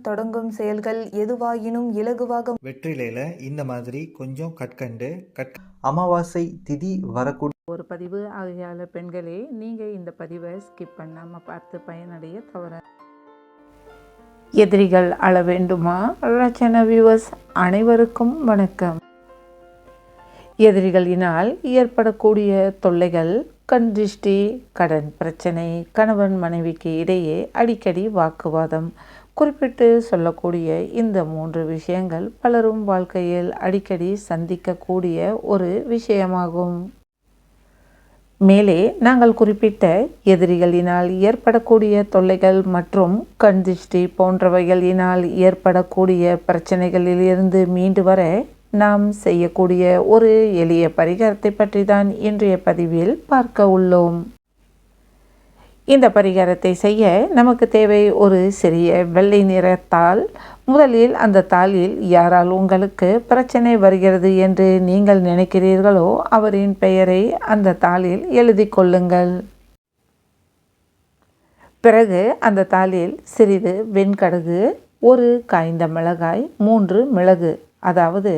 தொடங்கும் செயல்கள் எதுவாயினும் இலகுவாக வெற்றிலையில் இந்த மாதிரி கொஞ்சம் கற்கண்டு கற் அமாவாசை திதி வரக்கூடிய ஒரு பதிவு ஆகையால் பெண்களே நீங்கள் இந்த பதிவை ஸ்கிப் பண்ணாமல் பார்த்து பயனடைய தவற. எதிரிகள் அழ வேண்டுமா? ரச்சன வியூவர்ஸ் அனைவருக்கும் வணக்கம். எதிரிகளினால் ஏற்படக்கூடிய தொல்லைகள் கண் திருஷ்டி கடன் பிரச்சனை கணவன் மனைவிக்கு இடையே அடிக்கடி வாக்குவாதம். குறிப்பிட்டு சொல்லக்கூடிய இந்த மூன்று விஷயங்கள் பலரும் வாழ்க்கையில் அடிக்கடி சந்திக்கக்கூடிய ஒரு விஷயமாகும். மேலே நாங்கள் குறிப்பிட்ட எதிரிகளினால் ஏற்படக்கூடிய தொல்லைகள் மற்றும் கண் திருஷ்டி போன்றவைகளினால் ஏற்படக்கூடிய பிரச்சனைகளிலிருந்து மீண்டு வர நாம் செய்யக்கூடிய ஒரு எளிய பரிகாரத்தை பற்றி தான் இன்றைய பதிவில் பார்க்க உள்ளோம். இந்த பரிகாரத்தை செய்ய நமக்கு தேவை ஒரு சிறிய வெள்ளை நிற தாள். முதலில் அந்த தாளில் யாரால் உங்களுக்கு பிரச்சனை வருகிறது என்று நீங்கள் நினைக்கிறீர்களோ அவரின் பெயரை அந்த தாளில் எழுதி கொள்ளுங்கள். பிறகு அந்த தாளில் சிறிது வெண்கடுகு ஒரு காய்ந்த மிளகாய் மூன்று மிளகு அதாவது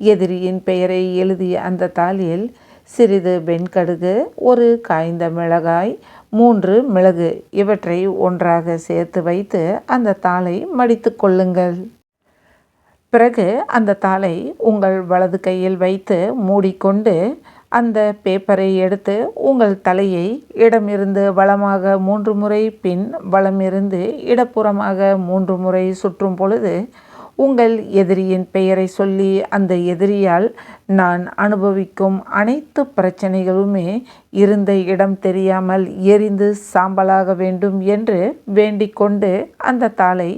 எதிரியின் பெயரை எழுதிய அந்த தாளில் சிறிது வெண்கடுகு ஒரு காய்ந்த மிளகாய் மூன்று மிளகு இவற்றை ஒன்றாக சேர்த்து வைத்து அந்த தாளை மடித்து கொள்ளுங்கள். பிறகு அந்த தாளை உங்கள் வலது கையில் வைத்து மூடிக்கொண்டு அந்த பேப்பரை எடுத்து உங்கள் தலையை இடமிருந்து வளமாக மூன்று முறை பின் வளமிருந்து இடப்புறமாக மூன்று முறை சுற்றும் பொழுது உங்கள் எதிரியின் பெயரை சொல்லி அந்த எதிரியால் நான் அனுபவிக்கும் அனைத்து பிரச்சனைகளுமே இருந்த இடம் தெரியாமல் எரிந்து சாம்பலாக வேண்டும் என்று வேண்டிக்கொண்டு அந்த தாளை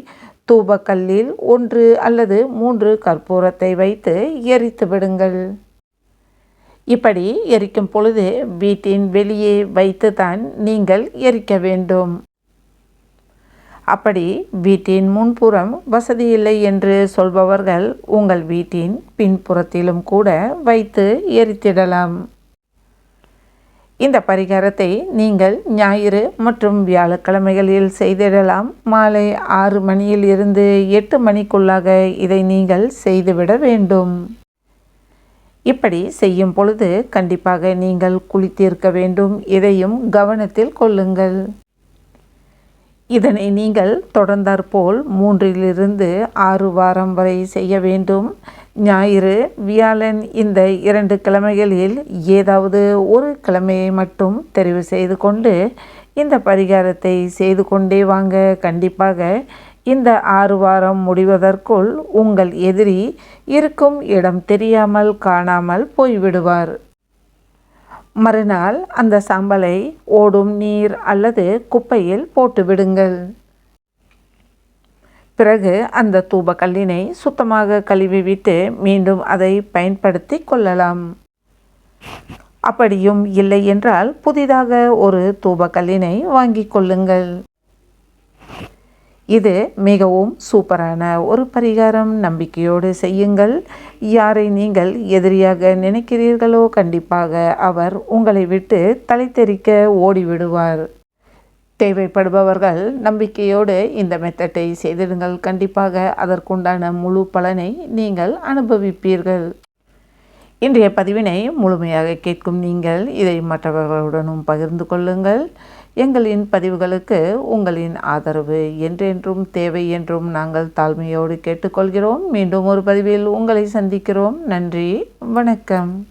தூபக்கல்லில் ஒன்று அல்லது மூன்று கற்பூரத்தை வைத்து எரித்து விடுங்கள். இப்படி எரிக்கும் பொழுது வீட்டின் வெளியே வைத்து தான் நீங்கள் எரிக்க வேண்டும். அப்படி வீட்டின் முன்புறம் வசதி இல்லை என்று சொல்பவர்கள் உங்கள் வீட்டின் பின்புறத்திலும் கூட வைத்து எரித்திடலாம். இந்த பரிகாரத்தை நீங்கள் ஞாயிறு மற்றும் வியாழக்கிழமைகளில் செய்திடலாம். மாலை ஆறு மணியில் இருந்து எட்டு மணிக்குள்ளாக இதை நீங்கள் செய்துவிட வேண்டும். இப்படி செய்யும் பொழுது கண்டிப்பாக நீங்கள் குளித்திருக்க வேண்டும். இதையும் கவனத்தில் கொள்ளுங்கள். இதனை நீங்கள் தொடர்ந்தாற்போல் மூன்றிலிருந்து ஆறு வாரம் வரை செய்ய வேண்டும். ஞாயிறு வியாழன் இந்த இரண்டு கிழமைகளில் ஏதாவது ஒரு கிழமையை மட்டும் தெரிவு செய்து கொண்டு இந்த பரிகாரத்தை செய்து கொண்டே வாங்க. கண்டிப்பாக இந்த ஆறு வாரம் முடிவதற்குள் உங்கள் எதிரி இருக்கும் இடம் தெரியாமல் காணாமல் போய்விடுவார். மறுநாள் அந்த சாம்பலை ஓடும் நீர் அல்லது குப்பையில் போட்டு விடுங்கள். பிறகு அந்த தூபக்கல்லினை சுத்தமாக கழுவிவிட்டு மீண்டும் அதை பயன்படுத்தி கொள்ளலாம். அப்படியும் இல்லை என்றால் புதிதாக ஒரு தூபக்கல்லினை வாங்கிக் கொள்ளுங்கள். இது மிகவும் சூப்பரான ஒரு பரிகாரம். நம்பிக்கையோடு செய்யுங்கள். யாரை நீங்கள் எதிரியாக நினைக்கிறீர்களோ கண்டிப்பாக அவர் உங்களை விட்டு தலை தெறிக்க ஓடிவிடுவார். தேவைப்படுபவர்கள் நம்பிக்கையோடு இந்த மெத்தட்டை செய்திடுங்கள். கண்டிப்பாக அதற்குண்டான முழு பலனை நீங்கள் அனுபவிப்பீர்கள். இன்றைய பதிவினை முழுமையாக கேட்கும் நீங்கள் இதை மற்றவர்களுடனும் பகிர்ந்து கொள்ளுங்கள். எங்களின் பதிவுகளுக்கு உங்களின் ஆதரவு என்றென்றும் தேவை என்றும் நாங்கள் தாழ்மையோடு கேட்டுக்கொள்கிறோம். மீண்டும் ஒரு பதிவில் உங்களை சந்திக்கிறோம். நன்றி. வணக்கம்.